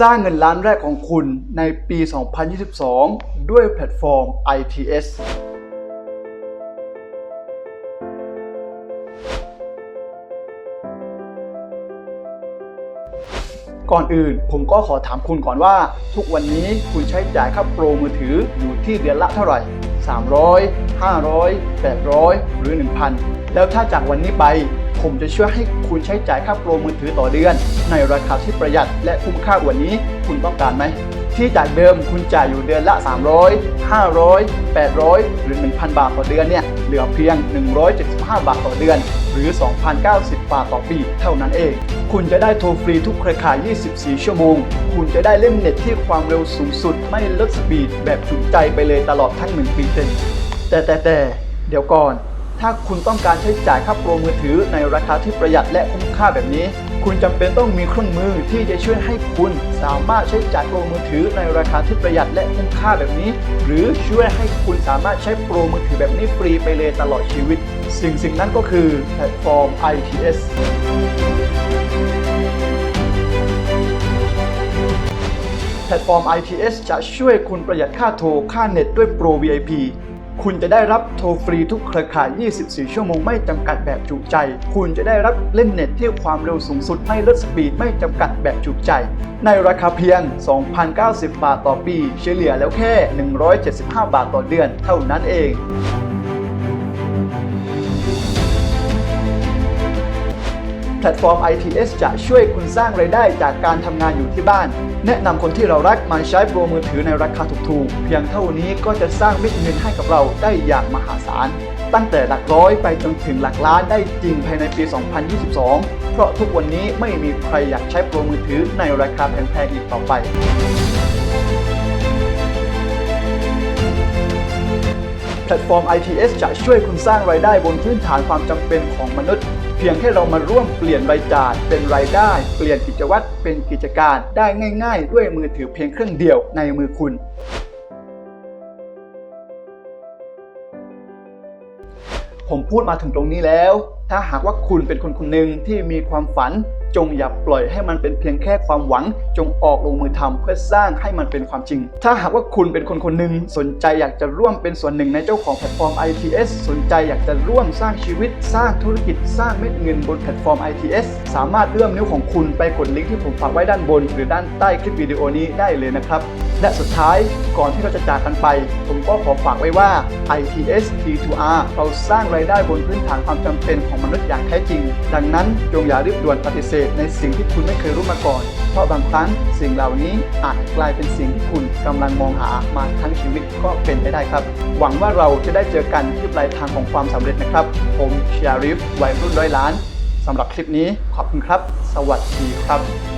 สร้างเงินล้านแรกของคุณในปี 2022 ด้วยแพลตฟอร์ม ITS ก่อนอื่นผมก็ขอถามคุณก่อนว่า ทุกวันนี้คุณใช้จ่ายค่าโปรมือถืออยู่ที่เดือนละเท่าไหร่ 300 500 800 หรือ 1,000 แล้วถ้าจากวันนี้ไป ผมจะช่วยให้คุณใช้จ่ายค่าโปรมือถือต่อเดือน ในราคาที่ประหยัดและคุ้มค่ากว่านี้ คุณต้องการไหม ที่จากเดิมคุณจ่ายอยู่เดือนละ 300 500 800 หรือ 1,000 บาทต่อเดือนเนี่ย เหลือเพียง 175 บาทต่อเดือน หรือ 2,090 บาทต่อปี เท่านั้นเอง คุณจะได้โทรฟรีทุกเครือข่าย 24 ชั่วโมง คุณจะได้เล่นเน็ตที่ความเร็วสูงสุด ไม่ลดสปีดแบบจุใจไปเลยตลอดทั้ง1ปีเต็มแต่แต่แต่เดี๋ยวก่อน ถ้าคุณต้องการใช้จ่ายค่าโปรมือถือในราคาที่ประหยัดและคุ้มค่าแบบนี้ คุณจำเป็นต้องมีเครื่องมือที่จะช่วยให้คุณสามารถใช้จ่ายโปรมือถือในราคาที่ประหยัดและคุ้มค่าแบบนี้ หรือช่วยให้คุณสามารถใช้โปรมือถือแบบนี้ฟรีไปเลยตลอดชีวิต สิ่งสิ่งนั้นก็คือแพลตฟอร์ม ITS แพลตฟอร์ม ITS จะช่วยคุณประหยัดค่าโทร ค่าเน็ตด้วยโปร VIP คุณจะได้รับโทรฟรีทุกเครือข่าย 24 ชั่วโมงไม่จำกัดแบบจุใจ คุณจะได้รับเล่นเน็ตที่ความเร็วสูงสุดไม่ลดสปีดไม่จำกัดแบบจุใจ ในราคาเพียง 2,090 บาทต่อปี เฉลี่ยแล้วแค่ 175 บาทต่อเดือน เท่านั้นเอง แพลตฟอร์ม ITS จะช่วยคุณสร้างไรายได้จากการทำงานอยู่ที่บ้าน แนะนำคนที่เรารักมาใช้โปรมือถือในราคาถูกๆ เพียงเท่านี้ก็จะสร้างเม็ดเงินให้กับเราได้อย่างมหาศาล ตั้งแต่หลักร้อยไปจนถึงหลักล้านได้จริงภายในปี 2022 เพราะทุกวันนี้ไม่มีใครอยากใช้โปรมือถือในราคาแพงๆอีกต่อไปแพลตฟอร์ม ITS จะช่วยคุณสร้างรายได้บนพื้นฐานความจำเป็นของมนุษย์ เพียงแค่เรามาร่วมเปลี่ยนรายจ่ายเป็นรายได้ เปลี่ยนกิจวัตรเป็นกิจการได้ง่ายๆ ด้วยมือถือเพียงเครื่องเดียวในมือคุณผมพูดมาถึงตรงนี้แล้ว ถ้าหากว่าคุณเป็นคนคนหนึ่งที่มีความฝัน จงอย่าปล่อยให้มันเป็นเพียงแค่ความหวัง จงออกลงมือทำเพื่อสร้างให้มันเป็นความจริง ถ้าหากว่าคุณเป็นคนคนหนึ่งสนใจอยากจะร่วมเป็นส่วนหนึ่งในเจ้าของแพลตฟอร์ม ITS สนใจอยากจะร่วมสร้างชีวิต สร้างธุรกิจสร้างเม็ดเงินบนแพลตฟอร์ม ITS สามารถเอื้อมนิ้วของคุณไปกดลิงก์ที่ผมฝากไว้ด้านบน หรือด้านใต้คลิปวิดีโอนี้ได้เลยนะครับและสุดท้ายก่อนที่เราจะจากกันไป ผมก็ขอฝากไว้ว่า ITS T2R เราสร้างรายได้บนพื้นฐานความจำเป็นของมนุษย์อย่างแท้จริง ดังนั้นจงอย่ารีบด่วนปฏิเสธในสิ่งที่คุณไม่เคยรู้มาก่อน เพราะบางครั้งสิ่งเหล่านี้อาจกลายเป็นสิ่งที่คุณกำลังมองหามาทั้งชีวิตก็เป็นไปได้ครับ หวังว่าเราจะได้เจอกันที่ปลายทางของความสำเร็จนะครับ ผมชาริฟวัยรุ่นร้อยล้านสำหรับคลิปนี้ขอบคุณครับ สวัสดีครับ